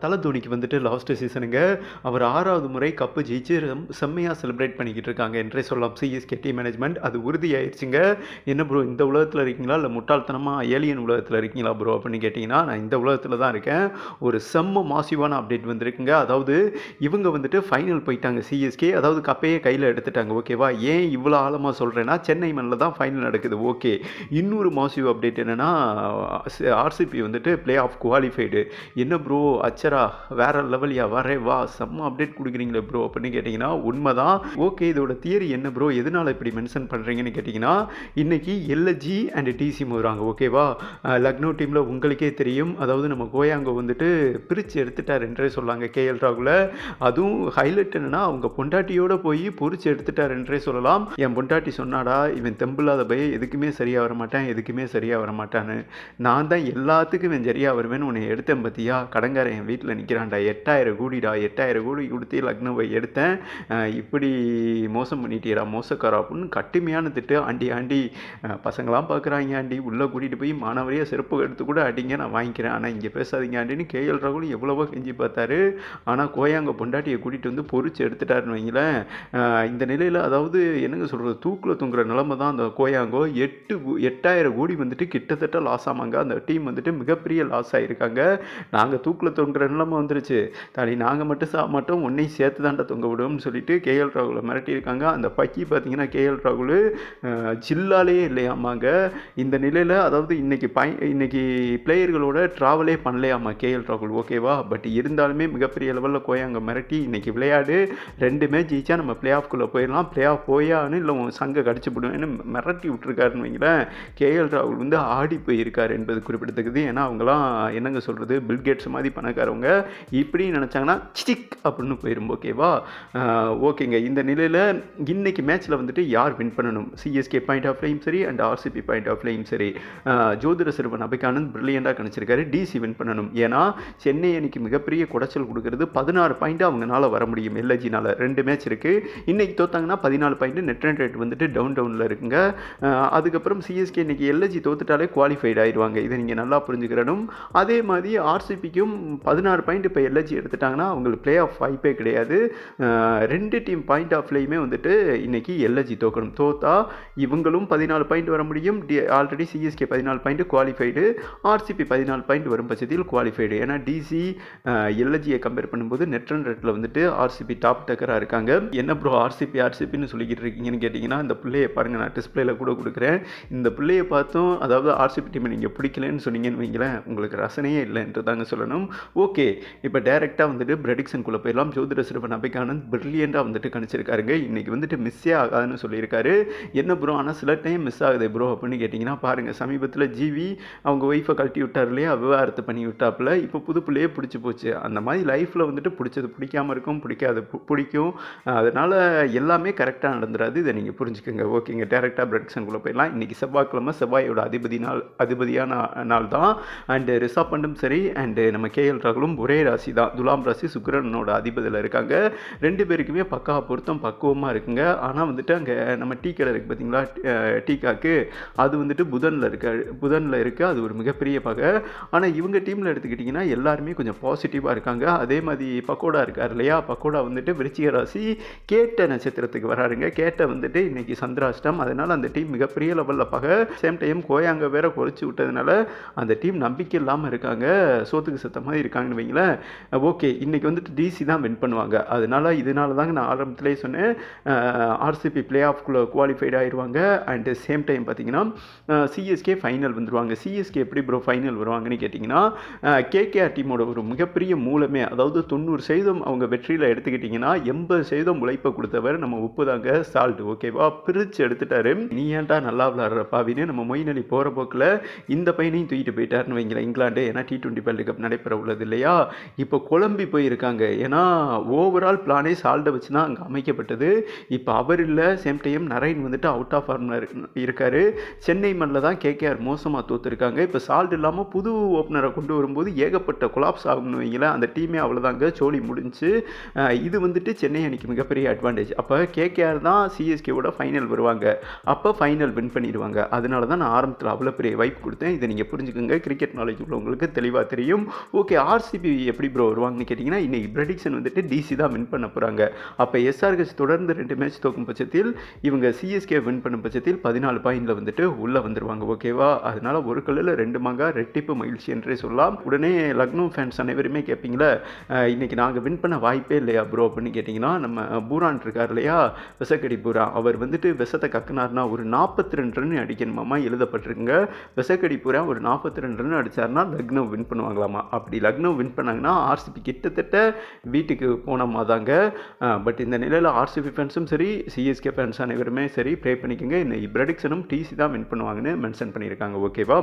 தலை தோனிக்கு வந்துட்டு லாஸ்ட் சீசனுங்க அவர் ஆறாவது முறை கப்பு ஜெயிச்சு செம்மையாக செலிப்ரேட் பண்ணிக்கிட்டு இருக்காங்க. என்றே சொல்லலாம். சிஎஸ்கே டீம் மேனேஜ்மெண்ட் அது உறுதியாயிருச்சுங்க. என்ன ப்ரோ இந்த உலகத்தில் இருக்கீங்களா? இல்லை முட்டாள்தனமாக ஏலியன் உலகத்தில் இருக்கீங்களா ப்ரோ அப்படின்னு கேட்டிங்கன்னா நான் இந்த உலகத்தில் தான் இருக்கேன். ஒரு செம்ம மாசிவான அப்டேட் வந்திருக்குங்க. அதாவது இவங்க வந்துட்டு ஃபைனல் போயிட்டாங்க சிஎஸ்கே அதாவது கப்பையே கையில் எடுத்துட்டாங்க ஓகேவா ஏன் இவ்வளோ ஆழமாக சொல்கிறேன்னா சென்னை மண்ணில் தான் ஃபைனல் நடக்குது ஓகே இன்னொரு மாசிவ் அப்டேட் என்னென்னா ஆர்சிபி வந்துட்டு பிளே ஆஃப் குவாலிஃபைடு என்ன ப்ரோ அச்சரா வேற லெவல்யா வரே வா. செம்ம அப்டேட் கொடுக்குறீங்களே ப்ரோ அப்படின்னு கேட்டிங்கன்னா உண்மைதான். ஓகே இதோட தியரி என்ன ப்ரோ எதனால் இப்படி மென்ஷன் பண்ணுறீங்கன்னு கேட்டிங்கன்னா இன்றைக்கி எல்ஜி அண்ட் டிசி மோதுறாங்க. ஓகேவா லக்னோ டீமில் உங்களுக்கே தெரியும். அதாவது நம்ம கோயாங்க வந்துட்டு பிரித்து எடுத்துட்டார் என்றே சொல்லாங்க. கேஎல் ராகுல. அதுவும் ஹைலைட் என்னென்னா அவங்க பொண்டாட்டியோட போய் பொறிச்சு எடுத்துட்டார் என்றே சொல்லலாம். என் பொண்டாட்டி சொன்னாடா இவன் தெம்பில்லாத பைய எதுக்குமே சரியாக வர மாட்டான். எதுக்குமே சரியாக வர மாட்டான்னு. நான் தான் எல்லாத்துக்கும் இவன் சரியாக வருவேன்னு உன்னை எடுத்தேன் பார்த்தியா கடங்காரன் வீட்டில் நிற்கிறான்டா எட்டாயிரம் கோடிடா எட்டாயிரம் கோடி கொடுத்து லக்னவை எடுத்தேன். இப்படி மோசம் பண்ணிட்டீரா மோசக்காரா அப்படின்னு கட்டுமையான திட்டு. ஆண்டி ஆண்டி பசங்களாம் பார்க்குறாங்க ஆண்டி. உள்ளே கூட்டிகிட்டு போய் மாணவரையாக செருப்பு எடுத்து கூட அடிங்க நான் வாங்கிக்கிறேன். ஆனால் இங்கே பேசாதீங்க ஆண்டின்னு கேஎல் ராகுல் எவ்வளவோ கெஞ்சி பார்த்தாரு. ஆனால் கோயாங்க பொண்டாட்டியை கூட்டிகிட்டு வந்து பொறிச்சு எடுத்துட்டாருன்னு வைங்களேன். இந்த நிலையில் அதாவது என்னங்க சொல்கிறது தூக்கில் தூங்குற நிலமை தான் அந்த கோயாங்கோ. எட்டு எட்டாயிரம் கோடி வந்துட்டு கிட்டத்தட்ட லாஸ் ஆமாங்க. அந்த டீம் வந்துட்டு மிகப்பெரிய லாஸ் ஆகிருக்காங்க நாங்கள் தூக்கில் தொங்குற நிலைமை வந்துருச்சு. தாடி நாங்கள் மட்டும் சா மட்டும் உன்னையும் சேர்த்து தாண்டா தொங்க விடுவோம்னு சொல்லிட்டு கேஎல் ராகுலை மிரட்டியிருக்காங்க. அந்த பக்கி பார்த்தீங்கன்னா கேஎல் ராகுல் ஜில்லாலேயே இல்லையாமாங்க இந்த நிலையில் அதாவது இன்றைக்கி பை இன்றைக்கி பிளேயர்களோட ட்ராவலே பண்ணலையாமா கேஎல் ராகுல் ஓகேவா? பட் இருந்தாலுமே மிகப்பெரிய லெவலில் கோயாங்க மிரட்டி இன்றைக்கி விளையாடு. ரெண்டுமே ஜெயிச்சா நம்ம பிளே ஆஃப்குள்ளே போயிடலாம். பிளே ஆஃப் போயான்னு இல்லை உன் சங்க கடிச்சு போடுவேன்னு மிரட்டி விட்டுருக்காருன்னு வைங்களேன். கேஎல் ராகுல் வந்து ஆடி போயிருக்கார் என்பது குறிப்பிடத்தக்கது. ஏன்னா அவங்களாம் என்னங்க சொல்கிறது பில்கேட்ஸ் மாதிரி பணக்காரவங்க இப்படி நினச்சாங்கன்னா சிக் அப்படின்னு போயிடும் ஓகேவா? ஓகேங்க. இந்த நிலையில் இன்றைக்கி மேட்ச்சில் வந்துட்டு யார் வின் பண்ணணும்? சிஎஸ்கே பாயிண்ட் ஆஃப் லையும் சரி அண்ட் ஆர்சிபி பாயிண்ட் ஆஃப் லையும் சரி. ஜோதிர ஜோதிட சிறுவன் அபிகானந்த் பிரில்லியண்டாக கணிச்சிருக்காரு. டிசி வின் பண்ணணும். ஏன்னா சென்னை அணிக்கு மிகப்பெரிய குடைச்சல் கொடுக்கறது பதினாறு பாயிண்ட் அவங்கனால வர முடியும். எல்ஜினால் ரெண்டு மேட்ச் இருக்குது இன்றைக்கி தோத்தாங்கன்னா பதினாலு பாயிண்ட் நெட் ரன் ரேட் வந்துட்டு டவுன் டவுனில் இருக்குங்க. அதுக்கப்புறம் சிஎஸ்கே இன்னைக்கு எல்ஐஜி தோத்துட்டாலே குவாலிஃபைட் ஆயிடுவாங்க. இதை நீங்கள் நல்லா புரிஞ்சுக்கிறணும் அதே மாதிரி ஆர்சிபிக்கும் பதினாறு பாயிண்ட் இப்போ எல்ஜி எடுத்துட்டாங்கன்னா அவங்களுக்கு பிளே ஆஃப் வாய்ப்பே கிடையாது. ரெண்டு டீம் பாயிண்ட் ஆஃப்லேயுமே வந்துட்டு இன்றைக்கி எல்ஜி தோக்கணும். தோத்தா இவங்களும் பதினாலு பாயிண்ட் வர முடியும். டி ஆல்ரெடி சிஎஸ்கே பதினாலு பாயிண்ட் குவாலிஃபைடு ஆர்சிபி பதினாலு பாயிண்ட் வரும் பட்சத்தில் குவாலிஃபைடு ஏன்னா டிசி எல்ஐஜியை கம்பேர் பண்ணும்போது நெட் ரன் ரேட்டில் வந்துட்டு ஆர்சிபி டாப் டக்கராக இருக்காங்க. என்ன ப்ரோ ஆர்சிபி ஆர்சிபின்னு சொல்லிக்கிட்டு இருக்கீங்கன்னு கேட்டிங்கன்னா இந்த பிள்ளையை பாருங்கள் நான் டிஸ்பிளேல கூட கொடுக்குறேன். இந்த பிள்ளையை பார்த்தும் அதாவது ஆர்சிபி டீமை நீங்கள் பிடிக்கலன்னு சொன்னீங்கன்னு வைங்களேன் உங்களுக்கு ரசனையே இல்லை என்று தாங்க சொல்லணும். ஓகே இப்போ டைரெக்டாக வந்துட்டு ப்ரெடிக்ஷனுக்குள்ளே போயிடலாம். ஜோதிட சிறுவன் அபிகானந்த் பிரில்லியண்டாக வந்துட்டு கணிச்சிருக்காருங்க இன்றைக்கி வந்துட்டு மிஸ்ஸே ஆகாதுன்னு சொல்லியிருக்காரு. என்ன ப்ரோ ஆனால் சில டைம் மிஸ் ஆகுது ப்ரோ அப்படின்னு கேட்டிங்கன்னா பாருங்கள் சமீபத்தில் ஜிவி அவங்க ஒய்ஃபை கழட்டி விட்டார் இல்லையா? விவாகரத்து பண்ணி விட்டாப்புல. இப்போ புது பிள்ளையே பிடிச்சி போச்சு. அந்த மாதிரி லைஃப்பில் வந்துட்டு பிடிச்சது பிடிக்காம இருக்கும் பிடிக்காது பிடிக்கும். அதனால் எல்லாமே கரெக்டாக நடந்துடாது இதை நீங்கள் புரிஞ்சுக்கோங்க. ஓகேங்க டேரெக்டாக ப்ரெடிக்ஷனுக்குள்ளே போயிடலாம். இன்றைக்கி செவ்வாய்க்கிழமை செவ்வாயோட அதிபதி நாள் அதிபதியான நாள் தான். அண்டு ரிஷப் பண்டும் சரி அண்டு நம்ம கேஎல் ராகுலும் ஒரே ராசி தான் துலாம் ராசி சுக்கரனோட அதிபதியில் இருக்காங்க. ரெண்டு பேருக்குமே பக்கா பொருத்தம் பக்குவமாக இருக்குங்க. ஆனால் வந்துட்டு அங்கே நம்ம டீ கடை இருக்குது பார்த்தீங்களா டீ காக்கு. அது வந்துட்டு புதனில் இருக்க புதனில் இருக்குது அது ஒரு மிகப்பெரிய பகை. ஆனால் இவங்க டீமில் எடுத்துக்கிட்டிங்கன்னா எல்லாருமே கொஞ்சம் பாசிட்டிவாக இருக்காங்க. அதே மாதிரி பக்கோடா இருக்கார் இல்லையா? பக்கோடா வந்துட்டு விருச்சிக ராசி கேட்ட நட்சத்திரத்துக்கு வராருங்க. கேட்ட வந்துட்டு இன்னைக்கு சந்திராஷ்டம். அதனால் அந்த டீம் மிகப்பெரிய லெவலில் பகை. சேம் டைம் கோயாங்க வேற குறைச்சி விட்டதுனால அந்த டீம் நம்பிக்கை இல்லாமல் இருக்காங்க. சோத்துக்கு சத்தமாக இருக்காங்க. இருக்காங்கன்னு வைங்களேன். ஓகே இன்னைக்கு வந்துட்டு டிசி தான் வின் பண்ணுவாங்க. அதனால இதனால தாங்க நான் ஆரம்பத்திலே சொன்னேன். ஆர்சிபி பிளே ஆஃப்குள்ளே குவாலிஃபைட் ஆயிடுவாங்க அண்ட் சேம் டைம் பார்த்தீங்கன்னா சிஎஸ்கே ஃபைனல் வந்துருவாங்க. சிஎஸ்கே எப்படி ப்ரோ ஃபைனல் வருவாங்கன்னு கேட்டிங்கன்னா கேகேஆர் டீமோட ஒரு மிகப்பெரிய மூலமே அதாவது தொண்ணூறு சதவீதம் அவங்க வெற்றியில் எடுத்துக்கிட்டிங்கன்னா எண்பது சதவீதம் உழைப்பை கொடுத்தவர் நம்ம உப்பு தாங்க சால்ட் ஓகேவா பிரித்து எடுத்துட்டாரு. நீ ஏன்டா நல்லா விளாட்ற பாவின்னு நம்ம மொயின் அலி போகிற போக்கில் இந்த பையனையும் தூக்கிட்டு போயிட்டாருன்னு வைங்களேன். இங்கிலாந்து ஏன்னா டி டுவெண்ட்டி வேர்ல்டு கப் நடைபெற உள்ளது இல்லையா? இப்போ குழம்பி போயிருக்காங்க. ஏன்னா ஓவரால் பிளானே சால்டை வச்சு தான் அங்கே அமைக்கப்பட்டது. இப்போ அவர் இல்லை சேம் டைம் நரைன் வந்துட்டு அவுட் ஆஃப் ஃபார்மில் இருக்காரு. சென்னை மண்ணில் தான் கேகேஆர் மோசமாக தோத்துருக்காங்க. இப்போ சால்ட் இல்லாமல் புது ஓப்பனரை கொண்டு வரும்போது ஏகப்பட்ட கொலாப்ஸ் ஆகும்னு வைங்களேன் அந்த டீமே அவ்வளோதாங்க சோழி முடிஞ்சு இது வந்துட்டு சென்னை அணிக்கு மிகப்பெரிய அட்வான்டேஜ் அப்போ கேகேஆர் தான் சிஎஸ்கேவோட ஃபைனல் வருவாங்க. அப்போ ஃபைனல் வின் பண்ணிடுவாங்க. அதனால தான் நான் ஆரம்பத்தில் அவ்வளோ பெரிய வைப் கொடுத்தேன். இதை நீங்கள் புரிஞ்சுக்கோங்க. கிரிக்கெட் நாலேஜ் உள்ளவங்களுக்கு தெளிவாக தெரியும். ஓகே ஆர் ஆர்சிபி எப்படி ப்ரோ வருவாங்கன்னு கேட்டிங்கன்னா இன்றைக்கி ப்ரெடிக்ஷன் வந்துட்டு டிசி தான் வின் பண்ண போகிறாங்க அப்போ எஸ்ஆர்ஹெச் தொடர்ந்து ரெண்டு மேட்ச் தோக்கும் பட்சத்தில் இவங்க சிஎஸ்கே வின் பண்ணும் பட்சத்தில் பதினாலு பாயிண்டில் வந்துட்டு உள்ளே வந்துடுவாங்க ஓகேவா அதனால் ஒரு கல்லில் ரெண்டு மாங்கா ரெட்டிப்பு மகிழ்ச்சி என்றே சொல்லலாம். உடனே லக்னோ ஃபேன்ஸ் அனைவருமே கேட்பீங்களா இன்றைக்கி நாங்கள் வின் பண்ண வாய்ப்பே இல்லையா ப்ரோ அப்படின்னு கேட்டிங்கன்னா நம்ம பூரான் இருக்கார் இல்லையா? விசக்கடி பூரா. அவர் வந்துட்டு விஷத்தை கக்குனார்னா ஒரு நாற்பத்தி ரெண்டு ரன் அடிக்கணுமாமா? எழுதப்பட்டிருக்குங்க. விசக்கடி பூரா ஒரு நாற்பத்தி ரெண்டு ரன் அடித்தார்னா லக்னோ வின் பண்ணுவாங்களாமா? அப்படி லக்னோ வின் பண்ணாங்கன்னா ஆர்சிபி கிட்டத்தட்ட வீட்டுக்கு போன மாதாங்க பட் இந்த நிலையில் ஆர்சிபி ஃபேன்ஸும் சரி சிஎஸ்கே ஃபேன்ஸ் அனைவருமே சரி ப்ரே பண்ணிக்கோங்க. இந்த ப்ரெடிக்ஷனும் டிசி தான் வின் பண்ணுவாங்கன்னு மென்ஷன் பண்ணியிருக்காங்க ஓகேவா